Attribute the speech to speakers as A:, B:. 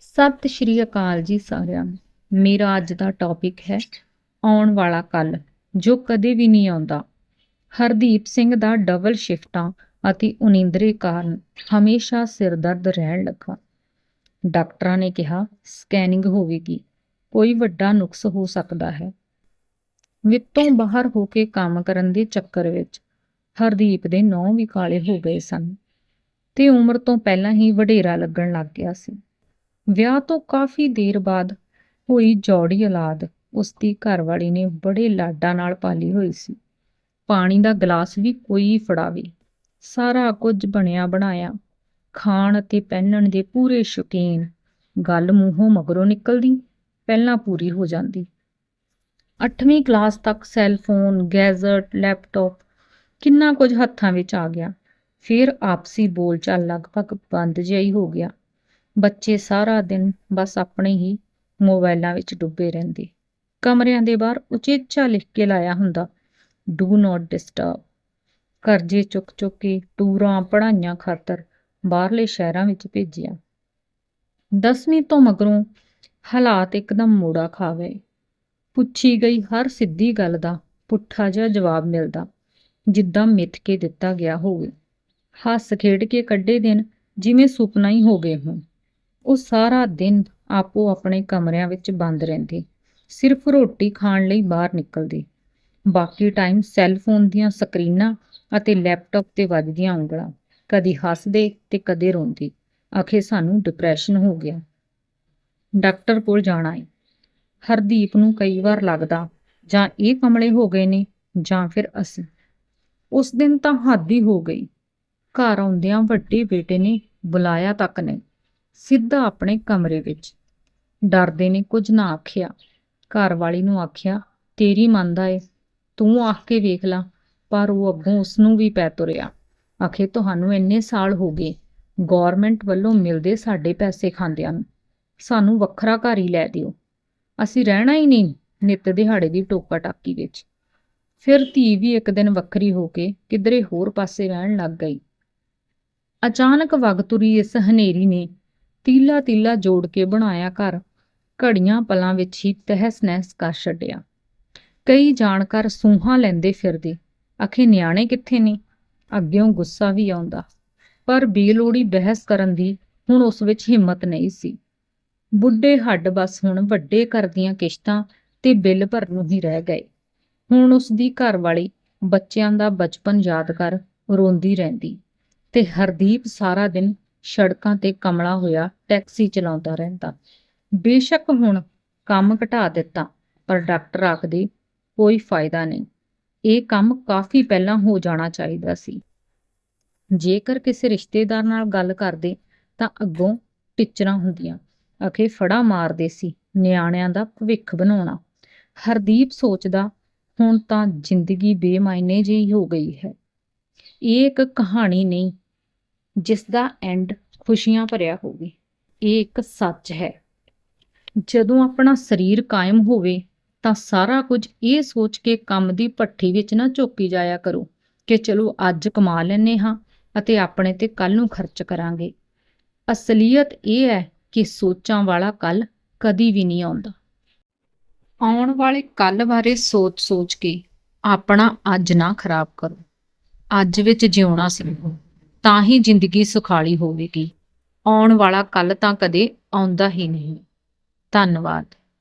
A: ਸਤਿ ਸ਼੍ਰੀ ਅਕਾਲ ਜੀ ਸਾਰਿਆਂ ਨੂੰ। ਮੇਰਾ ਅੱਜ ਦਾ ਟੌਪਿਕ ਹੈ ਆਉਣ ਵਾਲਾ ਕੱਲ ਜੋ ਕਦੇ ਵੀ ਨਹੀਂ ਆਉਂਦਾ। ਹਰਦੀਪ ਸਿੰਘ ਦਾ ਡਬਲ ਸ਼ਿਫਟਾਂ ਅਤੇ ਉਨੀਂਦਰੇ ਕਾਰਨ ਹਮੇਸ਼ਾ ਸਿਰ ਦਰਦ ਰਹਿਣ ਲੱਗਾ। ਡਾਕਟਰਾਂ ਨੇ ਕਿਹਾ ਸਕੈਨਿੰਗ ਹੋਵੇਗੀ, ਕੋਈ ਵੱਡਾ ਨੁਕਸ ਹੋ ਸਕਦਾ ਹੈ। ਵਿੱਤੋਂ ਬਾਹਰ ਹੋ ਕੇ ਕੰਮ ਕਰਨ ਦੇ ਚੱਕਰ ਵਿੱਚ ਹਰਦੀਪ ਦੇ ਨੌਂ ਵੀ ਕਾਲੇ ਹੋ ਗਏ ਸਨ ਤੇ ਉਮਰ ਤੋਂ ਪਹਿਲਾਂ ਹੀ ਵਡੇਰਾ ਲੱਗਣ ਲੱਗ ਗਿਆ ਸੀ। ਵਿਆਹ ਤੋਂ ਕਾਫੀ ਦੇਰ ਬਾਅਦ ਹੋਈ ਜੋੜੀ ਔਲਾਦ। ਉਸ ਦੀ ਘਰਵਾਲੀ ਨੇ ਬੜੇ ਲਾਡਾਂ ਨਾਲ ਪਾਲੀ ਹੋਈ ਸੀ। ਪਾਣੀ ਦਾ ਗਲਾਸ ਵੀ ਕੋਈ ਫੜਾਵੇ। ਸਾਰਾ ਕੁਝ ਬਣਿਆ ਬਣਾਇਆ। ਖਾਣ ਅਤੇ ਪਹਿਨਣ ਦੇ ਪੂਰੇ ਸ਼ੌਕੀਨ। ਗੱਲ ਮੂੰਹੋਂ ਮਗਰੋਂ ਨਿਕਲਦੀ, ਪਹਿਲਾਂ ਪੂਰੀ ਹੋ ਜਾਂਦੀ। 8ਵੀਂ ਕਲਾਸ ਤੱਕ ਸੈੱਲ ਫੋਨ, ਗੈਜ਼ਟ, ਲੈਪਟਾਪ, ਕਿੰਨਾ ਕੁਝ ਹੱਥਾਂ ਵਿੱਚ ਆ ਗਿਆ। ਫਿਰ ਆਪਸੀ ਬੋਲਚਾਲ ਲਗਭਗ ਬੰਦ ਜਿਹਾ ਹੀ ਹੋ ਗਿਆ। ਬੱਚੇ ਸਾਰਾ ਦਿਨ ਬਸ ਆਪਣੇ ਹੀ ਮੋਬਾਈਲਾਂ ਵਿੱਚ ਡੁੱਬੇ ਰਹਿੰਦੇ। ਕਮਰਿਆਂ ਦੇ ਬਾਹਰ ਉਚੇਚਾ ਲਿਖ ਕੇ ਲਾਇਆ ਹੁੰਦਾ ਡੂ ਨਾਟ ਡਿਸਟਰਬ ਕਰਜ਼ੇ ਚੁੱਕ ਚੁੱਕ ਕੇ ਟੂਰਾਂ ਪੜ੍ਹਾਈਆਂ ਖਾਤਰ ਬਾਹਰਲੇ ਸ਼ਹਿਰਾਂ ਵਿੱਚ ਭੇਜਿਆ। 10ਵੀਂ ਤੋਂ ਮਗਰੋਂ ਹਾਲਾਤ ਇੱਕਦਮ ਮੋੜਾ ਖਾ ਗਏ। ਪੁੱਛੀ ਗਈ ਹਰ ਸਿੱਧੀ ਗੱਲ ਦਾ ਪੁੱਠਾ ਜਿਹਾ ਜਵਾਬ ਮਿਲਦਾ, ਜਿੱਦਾਂ ਮਿੱਥ ਕੇ ਦਿੱਤਾ ਗਿਆ ਹੋਵੇ। ਹੱਸ ਖੇਡ ਕੇ ਕੱਢੇ ਦਿਨ ਜਿਵੇਂ ਸੁਪਨਾ ਹੀ ਹੋ ਗਏ ਹੋਣ। ਉਹ ਸਾਰਾ ਦਿਨ ਆਪੋ ਆਪਣੇ ਕਮਰਿਆਂ ਵਿੱਚ ਬੰਦ ਰਹਿੰਦੇ। ਸਿਰਫ ਰੋਟੀ ਖਾਣ ਲਈ ਬਾਹਰ ਨਿਕਲਦੇ। ਬਾਕੀ ਟਾਈਮ ਸੈੱਲ ਫੋਨ ਦੀਆਂ ਸਕਰੀਨਾਂ ਅਤੇ ਲੈਪਟਾਪ ਤੇ ਵੱਜਦੀਆਂ ਉਂਗਲਾਂ। ਕਦੀ ਹੱਸਦੇ ਤੇ ਕਦੇ ਰੋਂਦੇ। ਆਖੇ ਸਾਨੂੰ ਡਿਪਰੈਸ਼ਨ ਹੋ ਗਿਆ। ਡਾਕਟਰ ਕੋਲ ਜਾਣਾ ਹੈ ਹਰਦੀਪ ਨੂੰ ਕਈ ਵਾਰ ਲੱਗਦਾ, ਜਾਂ ਇਹ ਕਮਲੇ ਹੋ ਗਏ ਨੇ, ਜਾਂ ਫਿਰ ਅਸੀਂ। ਉਸ ਦਿਨ ਤਾਂ ਹੱਦ ਹੀ ਹੋ ਗਈ। ਘਰ ਆਉਂਦਿਆਂ ਵੱਡੇ ਬੇਟੇ ਨੇ ਬੁਲਾਇਆ ਤੱਕ ਨਹੀਂ। ਸਿੱਧਾ ਆਪਣੇ ਕਮਰੇ ਵਿੱਚ। ਡਰਦੇ ਨੇ, ਕੁਝ ਨਾ ਆਖਿਆ। ਘਰ ਵਾਲੀ ਨੂੰ ਆਖਿਆ, ਤੇਰੀ ਮੰਨਦਾ ਏ, ਤੂੰ ਆਖ ਕੇ ਵੇਖ ਲਾ, ਪਰ ਉਹ ਅੱਗੋਂ ਉਸ ਨੂੰ ਵੀ ਪੈ ਤੁਰਿਆ। ਆਖੇ, ਤੁਹਾਨੂੰ ਇੰਨੇ ਸਾਲ ਹੋ ਗਏ ਗਵਰਨਮੈਂਟ ਵੱਲੋਂ ਮਿਲਦੇ ਸਾਡੇ ਪੈਸੇ ਖਾਂਦਿਆਂ ਨੂੰ। ਸਾਨੂੰ ਵੱਖਰਾ ਘਰ ਹੀ ਲੈ ਦਿਓ। ਅਸੀਂ ਰਹਿਣਾ ਹੀ ਨਹੀਂ ਨਿੱਤ ਦਿਹਾੜੇ ਦੀ ਟੋਕਾ ਟਾਕੀ ਵਿੱਚ। ਫਿਰ ਧੀ ਵੀ ਇੱਕ ਦਿਨ ਵੱਖਰੀ ਹੋ ਕੇ ਕਿਧਰੇ ਹੋਰ ਪਾਸੇ ਰਹਿਣ ਲੱਗ ਗਈ। ਅਚਾਨਕ ਵਗ ਤੁਰੀ ਇਸ ਹਨੇਰੀ ਨੇ ਤੀਲਾ ਤੀਲਾ ਜੋੜ ਕੇ ਬਣਾਇਆ ਘਰ, ਘੜੀਆਂ ਪਲਾਂ ਵਿੱਚ ਹੀ ਤਹਿਸ ਨਹਿਸ ਕਰ ਛੱਡਿਆ। ਕਈ ਜਾਣਕਾਰ ਸੂਹਾਂ ਲੈਂਦੇ ਫਿਰਦੇ, ਆਖੇ ਨਿਆਣੇ ਕਿੱਥੇ ਨੇ? ਅੱਗਿਓਂ ਗੁੱਸਾ ਵੀ ਆਉਂਦਾ। ਪਰ ਬੇਲੋੜੀ ਬਹਿਸ ਕਰਨ ਦੀ ਹੁਣ ਉਸ ਵਿੱਚ ਹਿੰਮਤ ਨਹੀਂ ਸੀ। ਬੁੱਢੇ ਹੱਡ ਬਸ ਹੁਣ ਵੱਡੇ ਘਰ ਦੀਆਂ ਕਿਸ਼ਤਾਂ ਤੇ ਬਿੱਲ ਭਰਨ ਨੂੰ ਹੀ ਰਹਿ ਗਏ। ਹੁਣ ਉਸ ਦੀ ਘਰ ਵਾਲੀ ਬੱਚਿਆਂ ਦਾ ਬਚਪਨ ਯਾਦ ਕਰ ਰੋਂਦੀ ਰਹਿੰਦੀ ਤੇ ਹਰਦੀਪ ਸਾਰਾ ਦਿਨ ਸੜਕਾਂ ਤੇ ਕਮਲਾ ਹੋਇਆ, ਟੈਕਸੀ ਚਲਾਉਂਦਾ ਰਹਿੰਦਾ। ਬੇਸ਼ੱਕ ਹੁਣ ਕੰਮ ਘਟਾ ਦਿੱਤਾ, ਪਰ ਡਾਕਟਰ ਆਖਦੇ, ਕੋਈ ਫਾਇਦਾ ਨਹੀਂ। ਇਹ ਕੰਮ ਕਾਫੀ ਪਹਿਲਾਂ ਹੋ ਜਾਣਾ ਚਾਹੀਦਾ ਸੀ। ਜੇਕਰ ਕਿਸੇ ਰਿਸ਼ਤੇਦਾਰ ਨਾਲ ਗੱਲ ਕਰਦੇ, ਤਾਂ ਅੱਗੋਂ ਟਿਚਰਾਂ ਹੁੰਦੀਆਂ। ਅਖੇ ਫੜਾ ਮਾਰਦੇ ਸੀ, ਨਿਆਣਿਆਂ ਦਾ ਭਵਿੱਖ ਬਣਾਉਣਾ। ਹਰਦੀਪ ਸੋਚਦਾ, ਹੁਣ ਤਾਂ ਜ਼ਿੰਦਗੀ ਬੇਮਾਇਨੇ ਜਿਹੀ ਹੋ ਗਈ ਹੈ। ਇਹ ਇੱਕ ਕਹਾਣੀ ਨਹੀਂ ਜਿਸ ਦਾ ਐਂਡ ਖੁਸ਼ੀਆਂ ਭਰਿਆ ਹੋਵੇ। ਇਹ ਇੱਕ ਸੱਚ ਹੈ। ਜਦੋਂ ਆਪਣਾ ਸਰੀਰ ਕਾਇਮ ਹੋਵੇ, ਤਾਂ ਸਾਰਾ ਕੁਝ ਇਹ ਸੋਚ ਕੇ ਕੰਮ ਦੀ ਭੱਠੀ ਵਿੱਚ ਨਾ ਝੋਕੀ ਜਾਇਆ ਕਰੋ ਕਿ ਚਲੋ ਅੱਜ ਕਮਾ ਲੈਨੇ ਹਾਂ ਅਤੇ ਆਪਣੇ ਤੇ ਕੱਲ ਨੂੰ ਖਰਚ ਕਰਾਂਗੇ। ਅਸਲੀਅਤ ਇਹ ਹੈ ਕਿ ਸੋਚਾਂ ਵਾਲਾ ਕੱਲ ਕਦੀ ਵੀ ਨਹੀਂ ਆਉਂਦਾ। ਆਉਣ ਵਾਲੇ ਕੱਲ ਬਾਰੇ ਸੋਚ-ਸੋਚ ਕੇ ਆਪਣਾ ਅੱਜ ਨਾ ਖਰਾਬ ਕਰੋ। ਅੱਜ ਵਿੱਚ ਜਿਉਣਾ ਸਿੱਖੋ। ਤਾਂ ਹੀ ਜ਼ਿੰਦਗੀ ਸੁਖਾਲੀ ਹੋਵੇਗੀ। ਆਉਣ ਵਾਲਾ ਕੱਲ ਤਾਂ ਕਦੇ ਆਉਂਦਾ ਹੀ ਨਹੀਂ। ਧੰਨਵਾਦ।